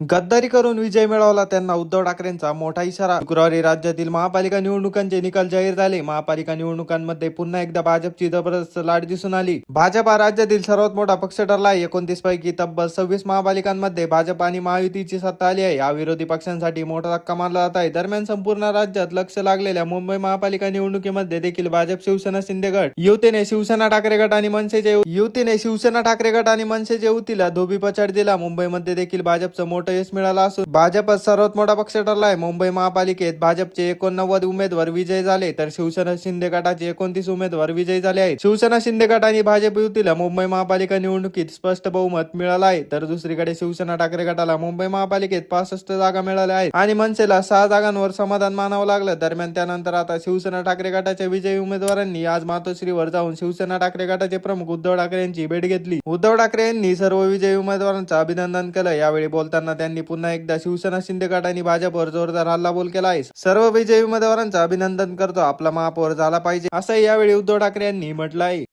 गद्दारी करून विजय मिळवला त्यांना उद्धव ठाकरेंचा मोठा इशारा. शुक्रवारी राज्यातील महापालिका निवडणुकांचे निकाल जाहीर झाले. महापालिका निवडणुकांमध्ये पुन्हा एकदा भाजपची जबरदस्त लाट दिसून आली. भाजप हा राज्यातील सर्वात मोठा पक्ष ठरला आहे. एकोणतीस पैकी तब्बल सव्वीस महापालिकांमध्ये भाजप आणि महायुतीची सत्ता आली आहे. या विरोधी पक्षांसाठी मोठा धक्का मानला जात आहे. दरम्यान संपूर्ण राज्यात लक्ष लागलेल्या मुंबई महापालिका निवडणुकीमध्ये देखील भाजप शिवसेना शिंदे गट युतीने शिवसेना ठाकरे गट आणि मनसेचे युतीने शिवसेना ठाकरे गट आणि मनसेचे युतीला धोबी पछाड दिला. मुंबईमध्ये देखील भाजपचं मोठं यश मिळालं असून भाजपच सर्वात मोठा पक्ष ठरला आहे मुंबई महापालिकेत भाजपचे एकोणनव्वद उमेदवार विजयी झाले तर शिवसेना शिंदे गटाचे एकोणतीस उमेदवार विजयी झाले आहेत. शिवसेना शिंदे गट आणि भाजप युतीला मुंबई महापालिका निवडणुकीत स्पष्ट बहुमत मिळालं आहे. तर दुसरीकडे शिवसेना ठाकरे गटाला मुंबई महापालिकेत पासष्ट जागा मिळाल्या आहेत. आणि मनसेला सहा जागांवर समाधान मानावं लागलं. दरम्यान त्यानंतर आता शिवसेना ठाकरे गटाच्या विजयी उमेदवारांनी आज मातोश्रीवर जाऊन शिवसेना ठाकरे गटाचे प्रमुख उद्धव ठाकरे यांची भेट घेतली. उद्धव ठाकरे यांनी सर्व विजयी उमेदवारांचं अभिनंदन केलं. यावेळी बोलताना त्यांनी पुन्हा एकदा शिवसेना शिंदे गट आणि भाजपवर जोरदार हल्लाबोल केला आहे सर्व विजयी उमेदवारांचं अभिनंदन करतो. आपला महापौर झाला पाहिजे असं यावेळी उद्धव ठाकरे यांनी म्हटलं आहे